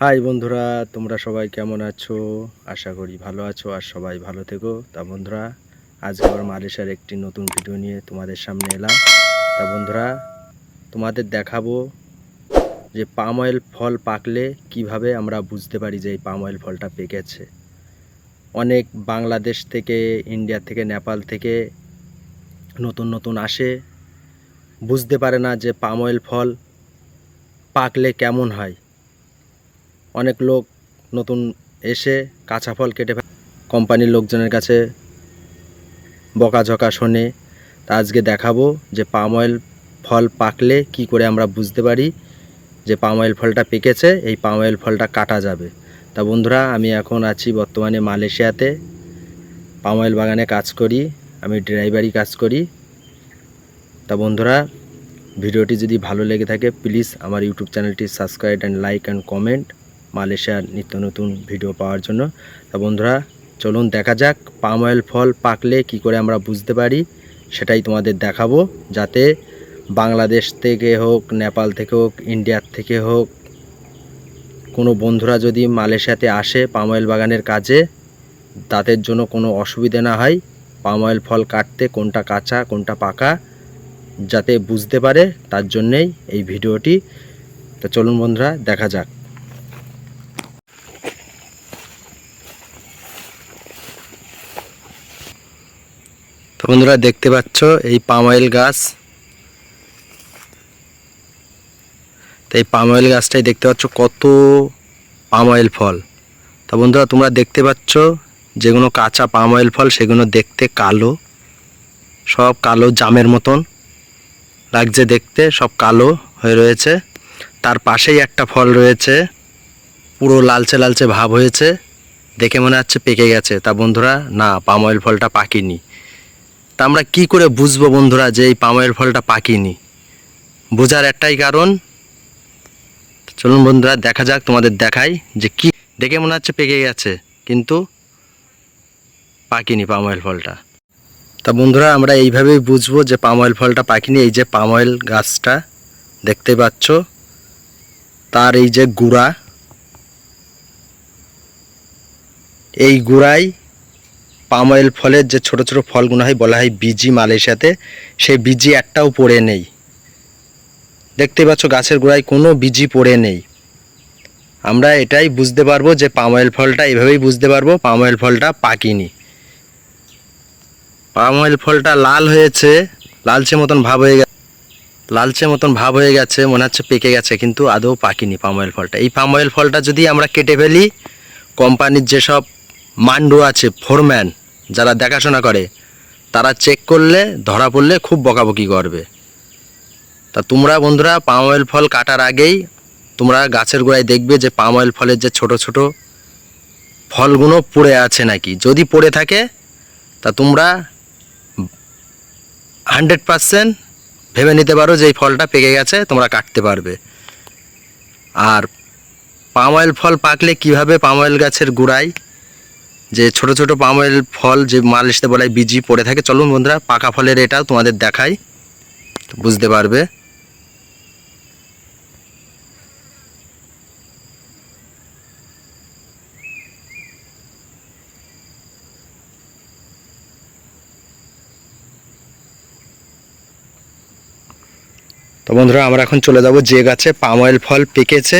High বন্ধুরা, তোমরা সবাই কেমন আছো? আশা করি ভালো আছো আর সবাই ভালো থেকো। তা বন্ধুরা, আজকে আবার মালয়েশিয়ার একটি নতুন ভিডিও নিয়ে তোমাদের সামনে এলাম। তা বন্ধুরা, তোমাদের দেখাবো যে পাম অয়েল ফল পাকলে কীভাবে আমরা বুঝতে পারি যে এই পাম অয়েল ফলটা পেকেছে। অনেক বাংলাদেশ থেকে, ইন্ডিয়া থেকে, নেপাল থেকে নতুন নতুন আসে। বুঝতে পারে না যে পাম অয়েল ফল পাকলে কেমন হয়। অনেক লোক নতুন এসে কাঁচা ফল কেটে কোম্পানির লোকজনের কাছে বকাঝকা শোনে। তা আজকে দেখাবো যে পাম অয়েল ফল পাকলে কি করে আমরা বুঝতে পারি যে পাম অয়েল ফলটা পেকেছে, এই পাম অয়েল ফলটা কাটা যাবে। তা বন্ধুরা, আমি এখন আছি বর্তমানে মালয়েশিয়াতে। পাম অয়েল বাগানে কাজ করি, আমি ড্রাইভারি কাজ করি। তা বন্ধুরা, ভিডিওটি যদি ভালো লেগে থাকে, প্লিজ আমার ইউটিউব চ্যানেলটি subscribe and like and comment. মালয়েশিয়ার নিত্য নতুন ভিডিও পাওয়ার জন্য। তা বন্ধুরা, চলুন দেখা যাক পাম অয়েল ফল পাকলে কি করে আমরা বুঝতে পারি, সেটাই তোমাদের দেখাবো। যাতে বাংলাদেশ থেকে হোক, নেপাল থেকে হোক ইন্ডিয়ার থেকে হোক, কোনো বন্ধুরা যদি মালয়েশিয়াতে আসে পাম অয়েল বাগানের কাজে, তাদের জন্য কোনো অসুবিধে না হয় পাম অয়েল ফল কাটতে কোনটা কাঁচা, কোনটা পাকা, যাতে বুঝতে পারে, তার জন্যেই এই ভিডিওটি। তো চলুন বন্ধুরা, দেখা যাক। বন্ধুরা দেখতে পাচ্ছ এই পাম অয়েল গাছ। তো এই পাম অয়েল গাছটাই দেখতে পাচ্ছ কত পাম অয়েল ফল। তা বন্ধুরা তোমরা দেখতে পাচ্ছ যেগুলো কাঁচা পাম অয়েল ফল সেগুলো দেখতে কালো, সব কালো জামের মতন। লাগছে দেখতে সব কালো হয়ে রয়েছে। তার পাশেই একটা ফল রয়েছে, পুরো লালচে লালচে ভাব হয়েছে। দেখে মনে হচ্ছে পেকে গেছে। তা বন্ধুরা না, পাম অয়েল ফলটা পাকিনি। তা আমরা কি করে বুঝব বন্ধুরা যে এই পাম অয়েল ফলটা পাকিনি? বোঝার একটাই কারণ? চলুন বন্ধুরা, দেখা যাক, তোমাদের দেখাই যে কি দেখে মনে হচ্ছে পেকে গেছে, কিন্তু পাকিনি পাম অয়েল ফলটা। তা বন্ধুরা, আমরা এইভাবেই বুঝব যে পাম অয়েল ফলটা পাকিনি, এই যে পাম অয়েল গাছটা দেখতে পাচ্ছ, তার এই যে গুড়া, এই গুড়াই পাম অয়েল ফলের যে ছোট ছোট ফলগুলো হয়, বলা হয় বিজি মালয়েশিয়াতে, সেই বিজি একটাও পড়ে নেই। দেখতে পাচ্ছ গাছের গোড়ায় কোনো বিজি পড়ে নেই। আমরা এটাই বুঝতে পারব যে পাম অয়েল ফলটা এভাবেই বুঝতে পারব, পাম অয়েল ফলটা পাকিনি। পাম অয়েল ফলটা লাল হয়েছে, লালচে মতন ভাব হয়ে গেছে, লালচে মতন ভাব হয়ে গেছে, মনে হচ্ছে পেকে গেছে, কিন্তু আদৌ পাকিনি পাম অয়েল ফলটা। এই পাম অয়েল ফলটা যদি আমরা কেটে ফেলি, কোম্পানির যেসব মান্ডু আছে ফোরম্যান, যারা দেখাশোনা করে। তারা চেক করলে, ধরা পড়লে খুব বকাবকি করবে। তা তোমরা বন্ধুরা পাম অয়েল ফল কাটার আগেই তোমরা গাছের গোড়ায় দেখবে যে পাম অয়েল ফলের যে ছোট ছোট ফলগুলো পড়ে আছে নাকি। যদি পড়ে থাকে, তা তোমরা হান্ড্রেড পারসেন্ট ভেবে নিতে পারো যে এই ফলটা পেকে গেছে, তোমরা কাটতে পারবে। আর পাম অয়েল ফল পাকলে কীভাবে পাম অয়েল গাছের গোড়ায় যে ছোট ছোট পাম অয়েল ফল যে মালয়েশিয়াতে বলা হয় বিজি পড়ে থাকে, চলুন বন্ধুরা, পাকা ফলের এটা তোমাদের দেখাই। বুঝতে পারবে? তো বন্ধুরা, আমরা এখন চলে যাব যে গাছে পাম অয়েল ফল পেকেছে।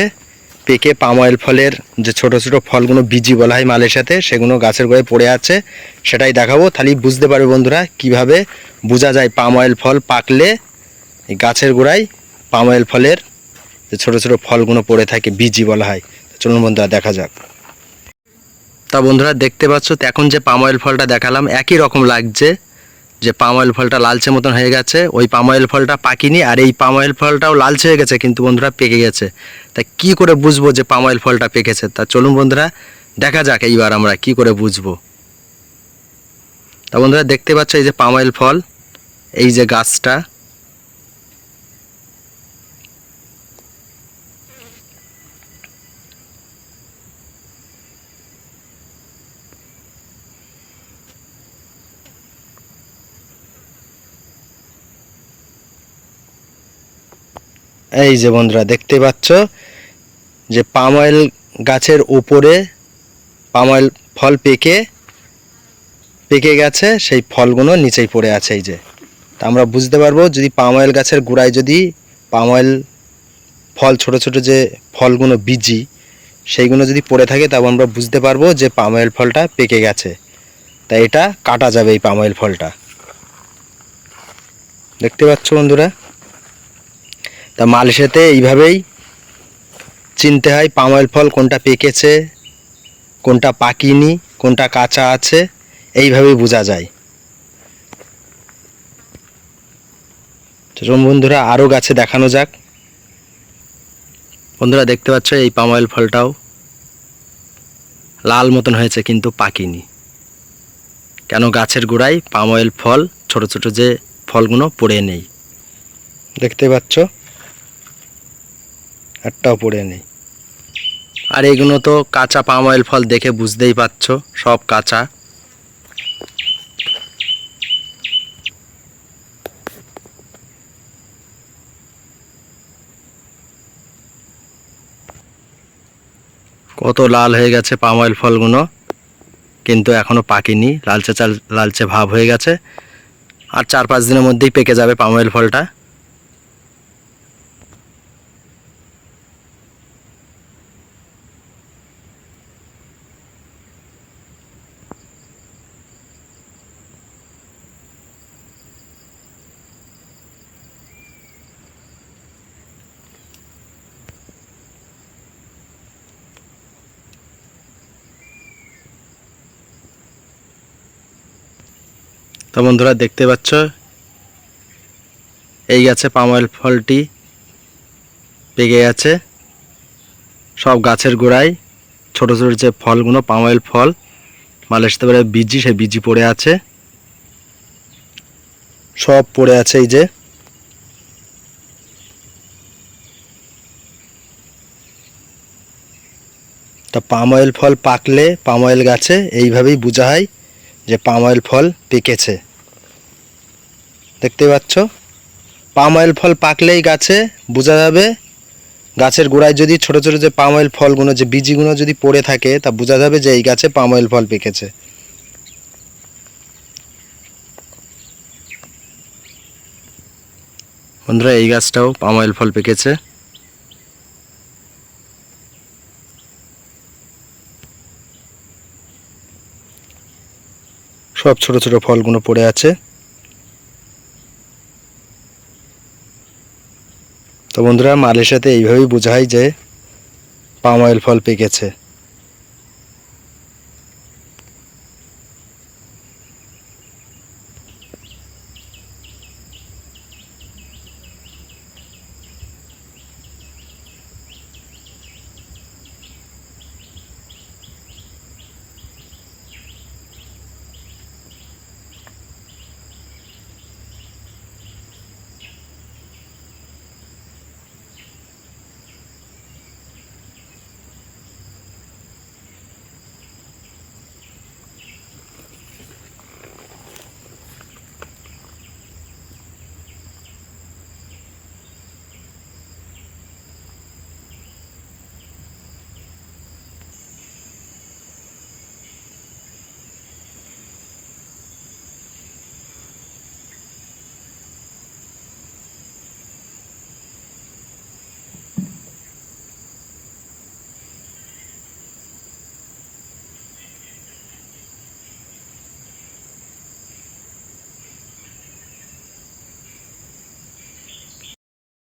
পেকে পাম অয়েল ফলের যে ছোট ছোট ফলগুলো বিজি বলা হয় মালয়েশিয়াতে সেগুলো গাছের গোড়ায় পড়ে আছে। সেটাই দেখাবো। তাহলেই বুঝতে পারবে বন্ধুরা কীভাবে বোঝা যায় পাম অয়েল ফল পাকলে গাছের গোড়ায় পাম অয়েল ফলের যে ছোট ছোট ফলগুলো পড়ে থাকে বিজি বলা হয়। চলুন বন্ধুরা, দেখা যাক। তা বন্ধুরা, দেখতে পাচ্ছ তো এখন যে পাম অয়েল ফলটা দেখালাম, একই রকম লাগছে। যে পাম অয়েল ফলটা লালচে মতন হয়ে গেছে, ওই পাম অয়েল ফলটা পাকিনি আর এই পাম অয়েল ফলটাও লালচে হয়ে গেছে, কিন্তু বন্ধুরা পেকে গেছে। তা কি করে বুঝব যে পাম অয়েল ফলটা পেকেছে? তা চলুন বন্ধুরা, দেখা যাক এইবার আমরা কি করে বুঝব। তা বন্ধুরা, দেখতে পাচ্ছ এই যে পাম অয়েল ফল, এই যে গাছটা এই যে বন্ধুরা, দেখতে পাচ্ছ যে পাম অয়েল গাছের উপরে পাম অয়েল ফল পেকে পেকে গেছে, সেই ফলগুলো নিচেই পড়ে আছে এই যে। তা আমরা বুঝতে পারব যদি পাম অয়েল গাছের গোড়ায় যদি পাম অয়েল ফল, ছোট ছোট যে ফলগুলো বীজি, সেইগুলো যদি পড়ে থাকে তবে আমরা বুঝতে পারব যে পাম অয়েল ফলটা পেকে গেছে। তাই এটা কাটা যাবে এই পাম অয়েল ফলটা। দেখতে পাচ্ছ বন্ধুরা? তা মালসেতে এইভাবেই চিনতে হয় পাম অয়েল ফল কোনটা পেকেছে, কোনটা পাকিনি, কোনটা কাঁচা আছে, এইভাবেই বোঝা যায়। চলুন বন্ধুরা, আরও গাছে দেখানো যাক। বন্ধুরা, দেখতে পাচ্ছ এই পাম অয়েল ফলটাও লাল মতন হয়েছে, কিন্তু পাকিনি। কেন গাছের গোড়ায় পাম অয়েল ফল, ছোট ছোট যে ফলগুলো পড়ে নেই? দেখতে পাচ্ছ? একটাও পড়ে নেই। আর এগুলো তো কাঁচা পাম অয়েল ফল দেখে বুঝতেই পারছ, সব কাঁচা। কত লাল হয়ে গেছে পাম অয়েল ফলগুলো, কিন্তু এখনও পাকেনি। লালচে চাল লালচে ভাব হয়ে গেছে। আর চার পাঁচ দিনের মধ্যেই পেকে যাবে পাম অয়েল ফলটা। তো বন্ধুরা দেখতে পাচ্ছ? এই গাছে পাম অয়েল ফলটি পেকে গেছে। সব গাছের গোড়ায় ছোট ছোট যে ফলগুলো, পাম অয়েল ফল মালয়েশিয়াতে বলে বিজি, সেই বিজি পড়ে আছে। সব পড়ে আছে এই যে। তা পাম অয়েল ফল পাকলে, পাম অয়েল গাছে এইভাবেই বোঝা হয়। যে পাম অয়েল ফল পেকেছে। দেখতে পাচ্ছ? পাম অয়েল ফল পাকলেই গাছে বোঝা যাবে, গাছের গোড়ায় যদি ছোট ছোট যে পাম অয়েল ফলগুলো, যে বীজিগুলো যদি পড়ে থাকে, তা বোঝা যাবে যে এই গাছে পাম অয়েল ফল পেকেছে। বন্ধুরা, এই গাছটাও পাম অয়েল ফল পেকেছে। সব ছোট ছোট ফলগুলো পড়ে আছে। তো বন্ধুরা, মালের সাথে এইভাবেই বোঝাই যে পাম অয়েল ফল পেকেছে।